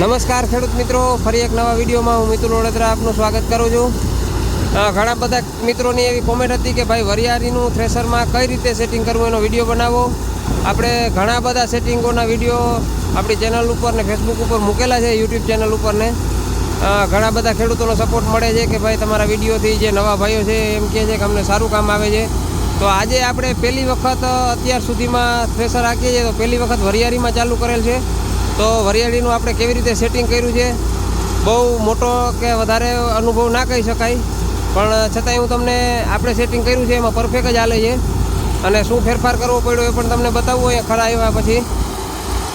નમસ્કાર ખેડૂત મિત્રો, ફરી એક નવા વિડીયોમાં હું મિતુલ વડોદરા આપનું સ્વાગત કરું છું. ઘણા બધા મિત્રોની એવી કોમેન્ટ હતી કે ભાઈ વરિયાળીનું થ્રેસરમાં કઈ રીતે સેટિંગ કરવું એનો વીડિયો બનાવો? આપણે ઘણા બધા સેટિંગોના વીડિયો આપણી ચેનલ ઉપર ને ફેસબુક ઉપર મૂકેલા છે યુટ્યુબ ચેનલ ઉપર ને. ઘણા બધા ખેડૂતોનો સપોર્ટ મળે છે કે ભાઈ તમારા વિડીયોથી જે નવા ભાઈઓ છે એમ કહે છે કે અમને સારું કામ આવે છે. તો આજે આપણે પહેલી વખત અત્યાર સુધીમાં થ્રેસર હાંકીએ છીએ, તો પહેલી વખત વરિયાળીમાં ચાલુ કરેલ છે. તો વરિયાળીનું આપણે કેવી રીતે સેટિંગ કર્યું છે? બહુ મોટો કે વધારે અનુભવ ના કહી શકાય. પણ છતાંય હું તમને આપણે સેટિંગ કર્યું છે, એમાં પરફેક્ટ જ હાલે છે. અને શું ફેરફાર કરવો પડ્યો એ પણ તમને બતાવવું હોય ખરા આવ્યા પછી.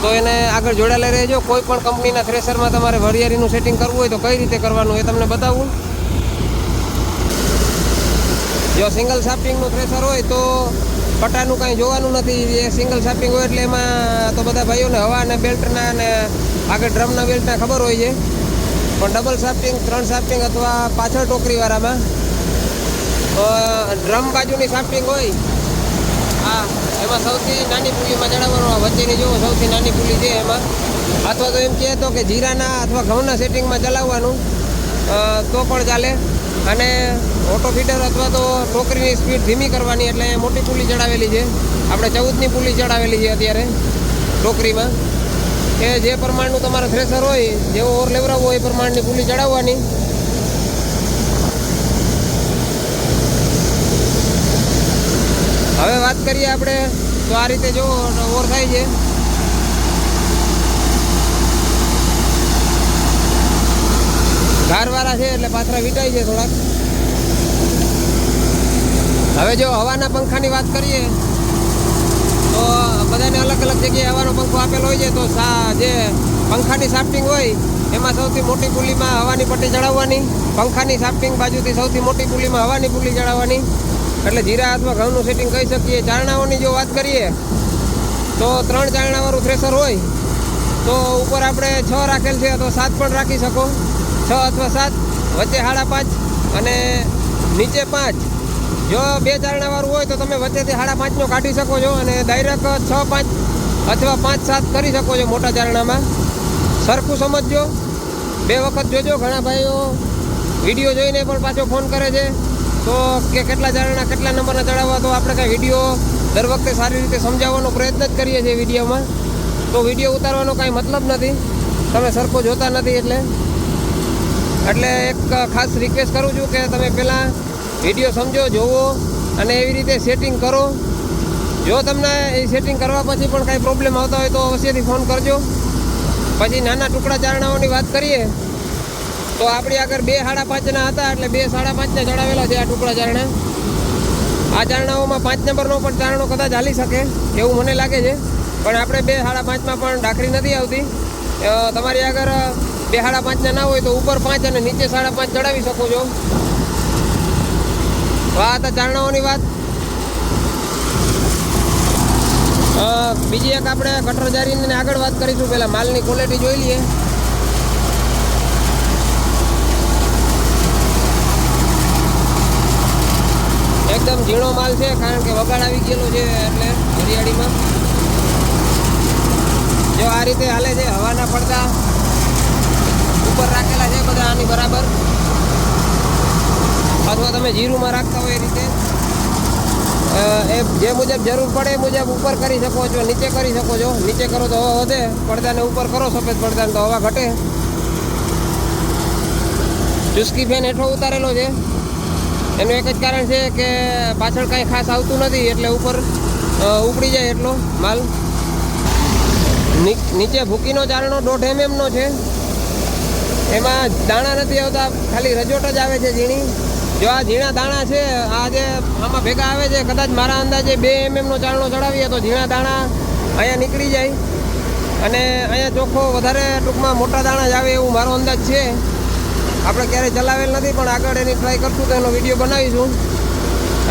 તો એને આગળ જોડાયેલા રહેજો. કોઈ પણ કંપનીના થ્રેસરમાં તમારે વરિયાળીનું સેટિંગ કરવું હોય તો કઈ રીતે કરવાનું એ તમને બતાવું. જો સિંગલ સાફ્ટિંગનું થ્રેસર હોય તો પટાનું કાંઈ જોવાનું નથી. એ સિંગલ સાફ્ટિંગ હોય એટલે એમાં તો બધા ભાઈઓને હવાના બેલ્ટના અને આગળ ડ્રમના બેલ્ટના ખબર હોય છે. પણ ડબલ સાફ્ટિંગ ત્રણ સાફ્ટિંગ અથવા પાછળ ટોકરીવાળામાં ડ્રમ બાજુની સાફ્ટિંગ હોય, હા, એમાં સૌથી નાની પુલીમાં ચડાવવાનું વચ્ચેની જુઓ સૌથી નાની પુલી છે એમાં. અથવા તો એમ કહે તો કે જીરાના અથવા ઘઉંના સેટિંગમાં ચલાવવાનું તો પણ ચાલે. અને ઓટો ફીટર અથવા તો ટોકરીની સ્પીડ ધીમી કરવાની એટલે મોટી પુલી ચડાવેલી છે. આપણે ચૌદની પુલી ચડાવેલી છે અત્યારે ટોકરીમાં. કે જે પ્રમાણનું તમારે થ્રેસર હોય જેવો ઓર લેવરાવવો હોય એ પ્રમાણની પુલી ચડાવવાની. હવે વાત કરીએ આપણે, તો આ રીતે જો ઓર થાય છે. ધારવાળા છે એટલે પાથરા વીટાય છે થોડાક. હવે જો હવાના પંખાની વાત કરીએ, તો બધાને અલગ અલગ જગ્યાએ હવાનો પંખો આપેલો હોય છે. તો જે પંખાની સાફ્ટિંગ હોય, એમાં સૌથી મોટી પુલીમાં હવાની પટ્ટી ચડાવવાની. પંખાની સાફ્ટિંગ બાજુથી સૌથી મોટી પુલીમાં હવાની પુલી ચડાવવાની. એટલે જીરા હાથમાં ઘઉંનું સેટિંગ કહી શકીએ. ચારણાઓની જો વાત કરીએ, તો ત્રણ ચારણાવાળું થ્રેસર હોય, તો ઉપર આપણે છ રાખેલ છે, તો સાત પણ રાખી શકો. છ અથવા સાત, વચ્ચે સાડા પાંચ અને નીચે પાંચ. જો બે ચારણાવાળું હોય તો તમે વચ્ચેથી સાડા પાંચનો કાઢી શકો છો અને ડાયરેક્ટ છ પાંચ અથવા પાંચ સાત કરી શકો છો મોટા ચારણામાં. સરખું સમજજો. બે વખત જોજો. ઘણા ભાઈઓ વીડિયો જોઈને પણ પાછો ફોન કરે છે. તો કે કેટલા ચારણા, કેટલા નંબરના ચડાવવા, તો આપણે કાંઈ વીડિયો દર વખતે સારી રીતે સમજાવવાનો પ્રયત્ન જ કરીએ છીએ વિડીયોમાં. તો વીડિયો ઉતારવાનો કાંઈ મતલબ નથી. તમે સરખો જોતા નથી એટલે. એટલે એક ખાસ રિક્વેસ્ટ કરું છું કે તમે પહેલાં વીડિયો સમજો, જોવો અને એવી રીતે સેટિંગ કરો. જો તમને એ સેટિંગ કરવા પછી પણ કાંઈ પ્રોબ્લેમ આવતા હોય તો અવશ્યથી ફોન કરજો. પછી નાના ટુકડા ચારણાઓની વાત કરીએ, તો આપણી આગળ બે સાડા પાંચના હતા એટલે બે સાડા પાંચના ચડાવેલા છે આ ટુકડા ચારણા. આ ચારણાઓમાં પાંચ નંબરનો પણ ચારણો કદાચ હાલી શકે, એવું મને લાગે છે. પણ આપણે બે સાડા પાંચમાં પણ ડાકરી નથી આવતી. તમારી આગળ બે સાડા પાંચના ના હોય તો ઉપર પાંચ અને નીચે સાડા પાંચ ચડાવી શકો છો. વાત ચારણાઓની વાત. બીજી એક આપણે કટર જારીને આગળ વાત કરીશું. પહેલાં માલની ક્વોલિટી જોઈ લઈએ. એકદમ ઝીણો માલ છે, કારણ કે વગાડ આવી ગયેલો છે એટલે હરિયાળીમાં. જો આ રીતે હાલે છે, હવાના પડદા. ઉપર રાખેલા છે બધા આની બરાબર. અથવા તમે જીરુમાં રાખતા હોય એ રીતે. એ જે મુજબ જરૂર પડે એ મુજબ ઉપર કરી શકો છો, નીચે કરી શકો છો. નીચે કરો તો હવા વધે, પડદાને ઉપર કરો, સફેદ પડદાને તો હવા ઘટે. ચુસ્કી ફેન હેઠો ઉતારેલો છે. એનું એક જ કારણ છે કે પાછળ કાંઈ ખાસ આવતું નથી, એટલે ઉપર ઉપડી જાય એટલો માલ. નીચે ભૂકીનો ચારણો દોઢ એમએમનો છે. એમાં દાણા નથી આવતા, ખાલી રજોટ જ આવે છે ઝીણી. જો આ ઝીણા દાણા છે, આ જે આમાં ભેગા આવે છે, કદાચ મારા અંદાજે બે એમએમનો ચારણો ચડાવીએ તો ઝીણા દાણા અહીંયા નીકળી જાય. અને અહીંયા ચોખ્ખો વધારે ટૂંકમાં મોટા દાણા જ આવે એવું મારો અંદાજ છે. આપણે ક્યારેય ચલાવેલ નથી, પણ આગળ એની ટ્રાય કરશું તો એનો વીડિયો બનાવીશું.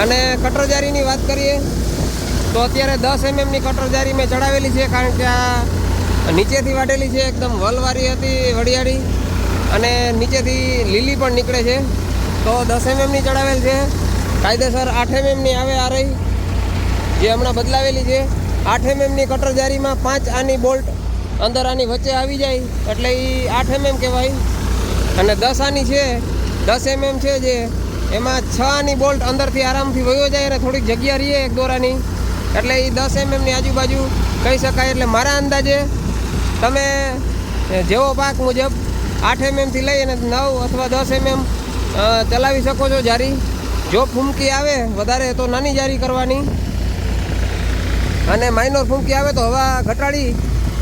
અને કટરજારીની વાત કરીએ, તો અત્યારે દસ એમએમની કટરજારી મેં ચડાવેલી છે, કારણ કે આ નીચેથી વાટેલી છે, એકદમ વલવારી હતી, વડિયાળી. અને નીચેથી લીલી પણ નીકળે છે. તો દસ એમએમની ચડાવેલ છે. કાયદેસર આઠ એમએમની આવે આ રહી. જે હમણાં બદલાવેલી છે. આઠ એમએમની કટરજારીમાં પાંચ આની બોલ્ટ અંદર આની વચ્ચે આવી જાય. એટલે એ આઠ એમએમ કહેવાય. અને દસ આની છે. દસ એમએમ છે જે. એમાં છ આની બોલ્ટ અંદરથી આરામથી વયો જાય અને થોડીક જગ્યા રહીએ એક દોરાની. એટલે એ દસ એમએમની આજુબાજુ કહી શકાય. એટલે મારા અંદાજે તમે, જેવો પાક મુજબ આઠ એમએમથી લઈ અને નવ અથવા દસ એમએમ ચલાવી શકો છો જારી. જો ફૂમકી આવે વધારે તો નાની જારી કરવાની. અને માઇનોર ફૂમકી આવે તો હવા ઘટાડી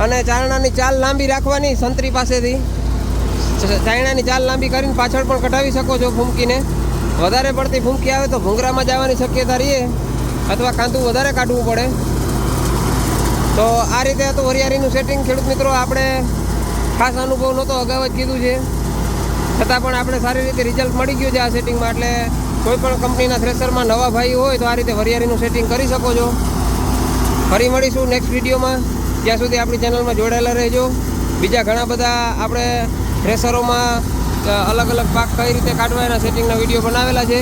અને ચારણાની ચાલ લાંબી રાખવાની સંતરી પાસેથી. ચાયણાની ચાલ લાંબી કરીને પાછળ પણ કઢાવી શકો છો ફૂમકીને. વધારે પડતી ફૂમકી આવે તો ભૂંગરામાં જવાની શક્યતા રહીએ અથવા કાંતું વધારે કાઢવું પડે. તો આ રીતે હતું વરિયાળીનું સેટિંગ ખેડૂત મિત્રો, આપણે ખાસ અનુભવ નહોતો, અગાઉ જ કીધું છે. છતાં પણ આપણે સારી રીતે રિઝલ્ટ મળી ગયું છે આ સેટિંગમાં એટલે કોઈ પણ કંપનીના થ્રેસરમાં નવા ભાઈ હોય તો આ રીતે વરિયાળીનું સેટિંગ કરી શકો છો. ફરી મળીશું નેક્સ્ટ વિડીયોમાં ત્યાં સુધી આપણી ચેનલમાં જોડાયેલા રહેજો. બીજા ઘણા બધા આપણે થ્રેસરોમાં અલગ અલગ પાક કઈ રીતે કાઢવા એના સેટિંગના વીડિયો બનાવેલા છે.